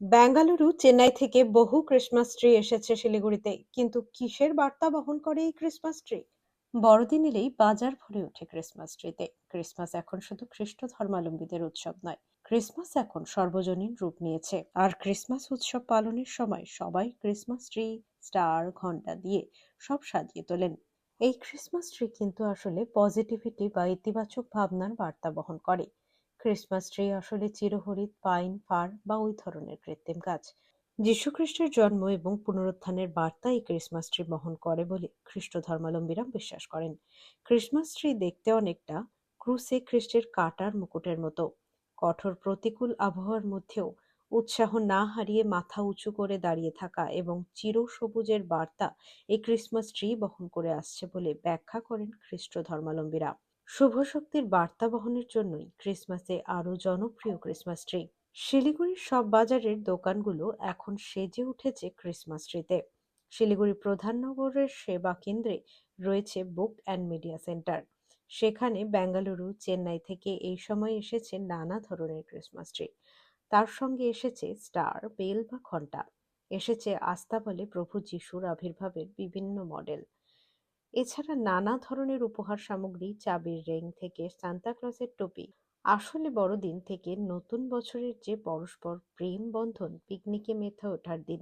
বেঙ্গালুরু, চেন্নাই থেকে বহু Christmas tree এসেছে শিলিগুড়িতে। কিন্তু কিসের বার্তা বহন করে এই ক্রিসমাস ট্রি? বড়দিন এলেই বাজার ভরে ওঠে ক্রিসমাস ট্রিতে। ক্রিসমাস এখন শুধু খ্রিস্ট ধর্মাবলম্বীদের উৎসব নয়, ক্রিসমাস এখন সর্বজনীন রূপ নিয়েছে। আর ক্রিসমাস উৎসব পালনের সময় সবাই ক্রিসমাস ট্রি, স্টার, ঘণ্টা দিয়ে সব সাজিয়ে তোলেন। এই ক্রিসমাস ট্রি কিন্তু আসলে পজিটিভিটি বা ইতিবাচক ভাবনার বার্তা বহন করে। ক্রিসমাস ট্রি আসলে চিরহরিৎ পাইন, ফার বা ওই ধরনের কৃত্রিম গাছ। যীশুখ্রিস্টের জন্ম এবং পুনরুত্থানের বার্তা এই ক্রিসমাস ট্রি বহন করে বলে খ্রিস্ট ধর্মাবলম্বীরা বিশ্বাস করেন। ক্রিসমাস ট্রি দেখতে অনেকটা ক্রুসে খ্রিস্টের কাটার মুকুটের মতো। কঠোর প্রতিকূল আবহাওয়ার মধ্যেও উৎসাহ না হারিয়ে মাথা উঁচু করে দাঁড়িয়ে থাকা এবং চিরসবুজের বার্তা এই ক্রিসমাস ট্রি বহন করে আসছে বলে ব্যাখ্যা করেন খ্রিস্ট ধর্মাবলম্বীরা। শুভ শক্তির বার্তা বহনের জন্যই ক্রিসমাসে আরও জনপ্রিয় ক্রিসমাস ট্রি। শিলিগুড়ির সব বাজারের দোকানগুলো এখন সেজে উঠেছে ক্রিসমাস ট্রিতে। শিলিগুড়ি প্রধান নগরের সেবা কেন্দ্রে রয়েছে বুক অ্যান্ড মিডিয়া সেন্টার। সেখানে বেঙ্গালুরু, চেন্নাই থেকে এই সময় এসেছে নানা ধরনের ক্রিসমাস ট্রি। তার সঙ্গে এসেছে স্টার, বেল বা ঘণ্টা। এসেছে আস্তাবলে প্রভু যিশুর আবির্ভাবের বিভিন্ন মডেল। এছাড়া নানা ধরনের উপহার সামগ্রী, চাবির রিং থেকে সান্তাক্লজের টুপি। আসলে বড়দিন থেকে নতুন বছরের যে পরস্পর প্রেম বন্ধন পিকনিকে মেতে ওঠার দিন।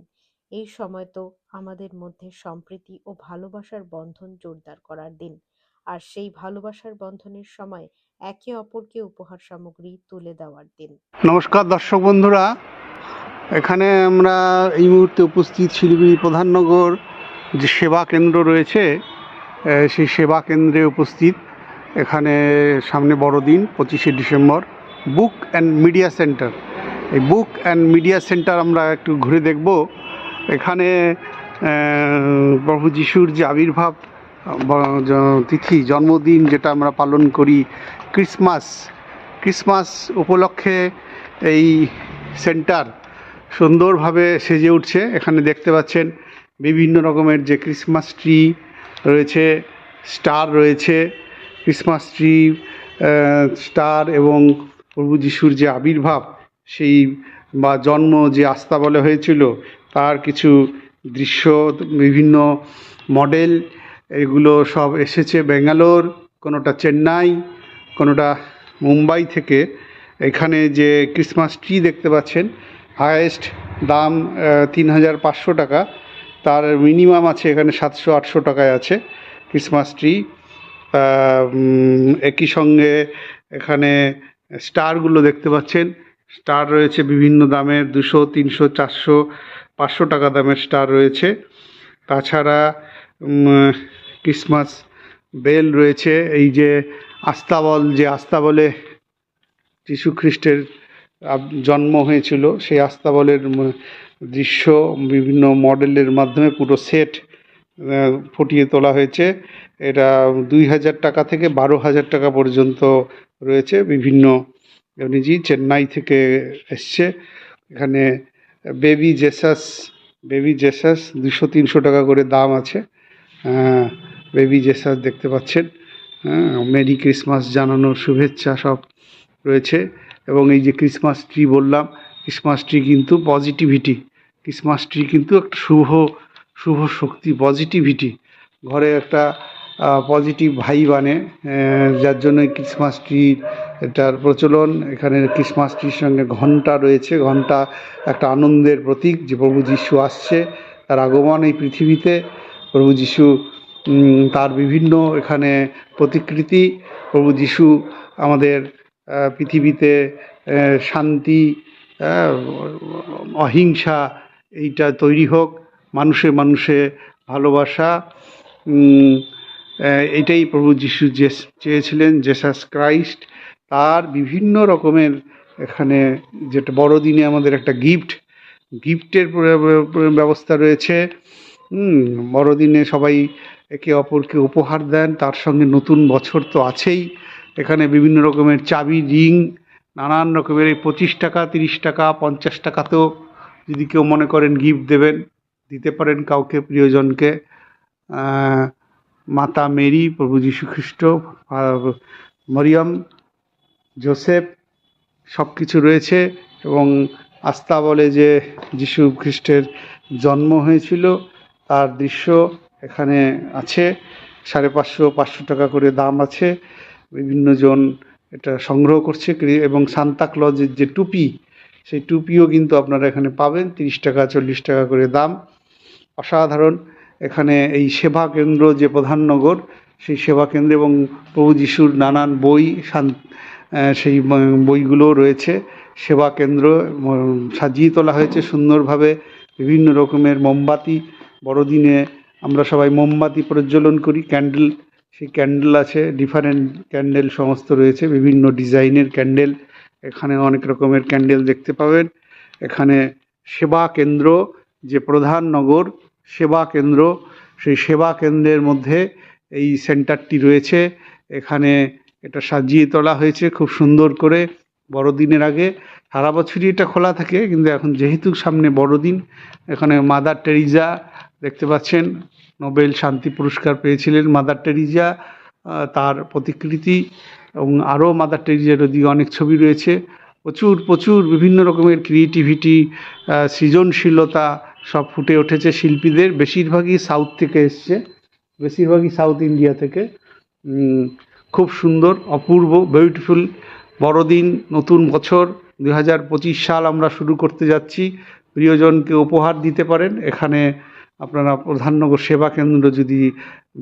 এই সময় তো আমাদের মধ্যে সম্প্রীতি ও ভালোবাসার বন্ধন জোরদার করার দিন। আর সেই ভালোবাসার বন্ধনের সময় একে অপরকে উপহার সামগ্রী তুলে দেওয়ার দিন। নমস্কার দর্শক বন্ধুরা এখানে আমরা এই মুহূর্তে উপস্থিত শিলিগুড়ি প্রধাননগর যে সেবা কেন্দ্র রয়েছে সেই সেবা কেন্দ্রে উপস্থিত। এখানে সামনে বড়দিন পঁচিশে December. Book and media centre. এই বুক অ্যান্ড মিডিয়া সেন্টার আমরা একটু ঘুরে দেখব। এখানে প্রভু যিশুর যে আবির্ভাব তিথি, জন্মদিন যেটা আমরা পালন করি ক্রিসমাস। ক্রিসমাস উপলক্ষে এই সেন্টার সুন্দরভাবে সেজে উঠছে। এখানে দেখতে পাচ্ছেন বিভিন্ন রকমের যে ক্রিসমাস ট্রি রয়েছে, স্টার রয়েছে, ক্রিসমাস ট্রি স্টার এবং প্রভু যিশুর যে আবির্ভাব, সেই বা জন্ম যে আস্থা বলে হয়েছিল, তার কিছু দৃশ্য, বিভিন্ন মডেল, এগুলো সব এসেছে ব্যাঙ্গালোর, কোনোটা চেন্নাই, কোনোটা মুম্বাই থেকে। এখানে যে ক্রিসমাস ট্রি দেখতে পাচ্ছেন, হায়েস্ট দাম তিন হাজার পাঁচশো টাকা। তার মিনিমাম আছে এখানে সাতশো, আটশো টাকায় আছে। ক্রিসমাস ট্রি একই সঙ্গে এখানে স্টারগুলো দেখতে পাচ্ছেন। স্টার রয়েছে বিভিন্ন দামের, দুশো, তিনশো, চারশো, পাঁচশো টাকা দামের স্টার রয়েছে। তাছাড়া ক্রিসমাস বেল রয়েছে। এই যে আস্তাবল, যে আস্তাবলে যীশু খ্রিস্টের জন্ম হয়েছিল। সেই আস্তাবলের দৃশ্য বিভিন্ন মডেলের মাধ্যমে পুরো সেট ফুটিয়ে তোলা হয়েছে। এটা দুই হাজার টাকা থেকে বারো হাজার টাকা পর্যন্ত রয়েছে বিভিন্ন নিজেই চেন্নাই থেকে এসছে। এখানে বেবি জেসাস বেবি জেসাস দুশো তিনশো টাকা করে দাম আছে। বেবি জেসাস দেখতে পাচ্ছেন। হ্যাঁ মেরি ক্রিসমাস জানানোর শুভেচ্ছা সব রয়েছে। এবং এই যে ক্রিসমাস ট্রি বললাম ক্রিসমাস ট্রি কিন্তু পজিটিভিটি ক্রিসমাস ট্রি কিন্তু একটা শুভ শুভ শক্তি পজিটিভিটি ঘরে একটা পজিটিভ ভাইব আনে আহ, যার জন্য ক্রিসমাস ট্রি এটার প্রচলন। এখানে ক্রিসমাস ট্রির সঙ্গে ঘণ্টা রয়েছে ঘণ্টা একটা আনন্দের প্রতীক যে প্রভু যিশু আসছে তার আগমন এই পৃথিবীতে। প্রভু যিশু তার বিভিন্ন এখানে প্রতিকৃতি। প্রভু যিশু আমাদের পৃথিবীতে শান্তি অহিংসা, এইটা তৈরি হোক, মানুষে মানুষে ভালোবাসা। এটাই প্রভু যিশু যে চেয়েছিলেন জেসাস ক্রাইস্ট তার বিভিন্ন রকমের এখানে যেটা বড়দিনে আমাদের একটা গিফট গিফটের ব্যবস্থা রয়েছে। বড়দিনে সবাই একে অপরকে উপহার দেন, তার সঙ্গে নতুন বছর তো আছেই। এখানে বিভিন্ন রকমের চাবি রিং নানান রকমের এই পঁচিশ টাকা তিরিশ টাকা পঞ্চাশ টাকাতেও যদি কেউ মনে করেন গিফট দেবেন দিতে পারেন কাউকে প্রিয়জনকে। মাতা মেরি প্রভু যীশু খ্রিস্ট আহ, মরিয়ম জোসেফ সব কিছু রয়েছে এবং আস্থা বলে যে যীশু খ্রিস্টের জন্ম হয়েছিল তার দৃশ্য এখানে আছে। সাড়ে পাঁচশো পাঁচশো টাকা করে দাম আছে। বিভিন্ন জন এটা সংগ্রহ করছে এবং সান্তা ক্লজের যে টুপি, সেই টুপিও কিন্তু আপনারা এখানে পাবেন, তিরিশ টাকা, চল্লিশ টাকা করে দাম। অসাধারণ। এখানে এই সেবা কেন্দ্র যে প্রধাননগর সেই সেবা কেন্দ্র এবং প্রভু যিশুর নানান বই সেই বইগুলো রয়েছে। সেবা কেন্দ্র সাজিয়ে তোলা হয়েছে সুন্দরভাবে বিভিন্ন রকমের মোমবাতি। বড়দিনে আমরা সবাই মোমবাতি প্রজ্বলন করি, ক্যান্ডেল সেই ক্যান্ডেল আছে ডিফারেন্ট ক্যান্ডেল সমস্ত রয়েছে, বিভিন্ন ডিজাইনের ক্যান্ডেল। এখানে অনেক রকমের ক্যান্ডেল দেখতে পাবেন। এখানে সেবা কেন্দ্র, যে প্রধান নগর, সেবা কেন্দ্র। সেই সেবা কেন্দ্রের মধ্যে এই সেন্টারটি রয়েছে। এখানে এটা সাজিয়ে তোলা হয়েছে খুব সুন্দর করে বড়দিনের আগে। সারা বছরই এটা খোলা থাকে, কিন্তু এখন যেহেতু সামনে বড়দিন, এখানে মাদার টেরিজা দেখতে পাচ্ছেন। নোবেল শান্তি পুরস্কার পেয়েছিলেন মাদার টেরিজা তার প্রতিকৃতি এবং আরও মাদার টেরিজার ওদিকে অনেক ছবি রয়েছে। প্রচুর প্রচুর বিভিন্ন রকমের ক্রিয়েটিভিটি সৃজনশীলতা সব ফুটে উঠেছে শিল্পীদের। বেশিরভাগই সাউথ থেকে এসছে, বেশিরভাগই সাউথ ইন্ডিয়া থেকে। খুব সুন্দর, অপূর্ব বিউটিফুল বড়দিন, নতুন বছর, দুই হাজার পঁচিশ সাল আমরা শুরু করতে যাচ্ছি। প্রিয়জনকে উপহার দিতে পারেন। এখানে আপনারা প্রধাননগর সেবা কেন্দ্র যদি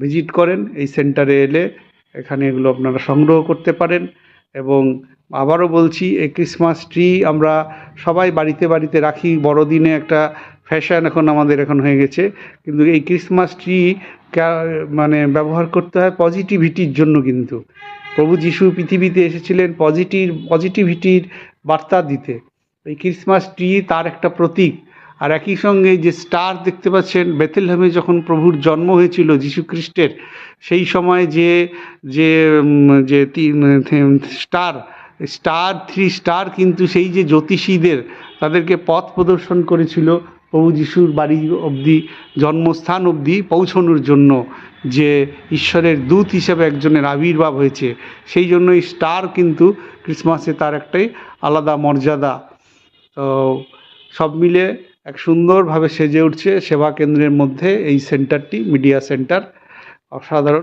ভিজিট করেন, এই সেন্টারে এলে এখানে এগুলো আপনারা সংগ্রহ করতে পারেন। এবং আবারও বলছি, এই ক্রিসমাস ট্রি আমরা সবাই বাড়িতে বাড়িতে রাখি। বড়দিনে একটা ফ্যাশন এখন আমাদের এখন হয়ে গেছে। কিন্তু এই ক্রিসমাস ট্রি মানে ব্যবহার করতে হয় পজিটিভিটির জন্য কিন্তু। প্রভু যিশু পৃথিবীতে এসেছিলেন পজিটিভ, পজিটিভিটির বার্তা দিতে। এই ক্রিসমাস ট্রি তার একটা প্রতীক। আর একই সঙ্গে যে স্টার দেখতে পাচ্ছেন, বেথেলহেমে যখন প্রভুর জন্ম হয়েছিল যীশু খ্রিস্টের সেই সময় যে যে যে তিন স্টার স্টার, থ্রি স্টার কিন্তু সেই যে জ্যোতিষীদের তাদেরকে পথ প্রদর্শন করেছিল প্রভু যিশুর বাড়ি অবধি, জন্মস্থান অবধি পৌঁছানোর জন্য যে ঈশ্বরের দূত হিসেবে একজনের আবির্ভাব হয়েছে। সেই জন্য এই স্টার কিন্তু ক্রিসমাসে তার একটাই আলাদা মর্যাদা। তো সব মিলে এক সুন্দরভাবে সেজে উঠছে সেবা কেন্দ্রের মধ্যে এই সেন্টারটি মিডিয়া সেন্টার অসাধারণ।